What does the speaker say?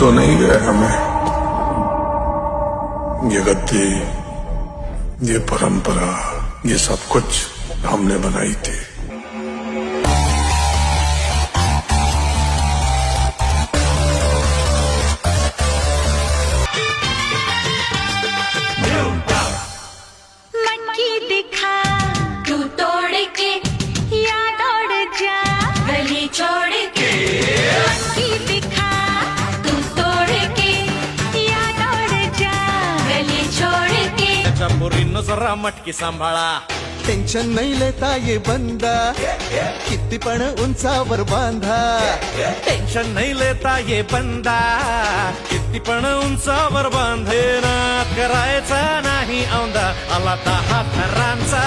तो नहीं गया हमें। ये गद्दी, ये परंपरा, ये सब कुछ हमने बनाई थी। दिखा के त्याच्या पोरींनो जरा मटकी सांभाळा. टेन्शन नाही लेता ये बंदा. किती पण उंचावर बांधा. टेन्शन नाही लेता ये बंदा. किती पण उंचावर बांधेना करायचा नाही औंदा आला दहा थरांचा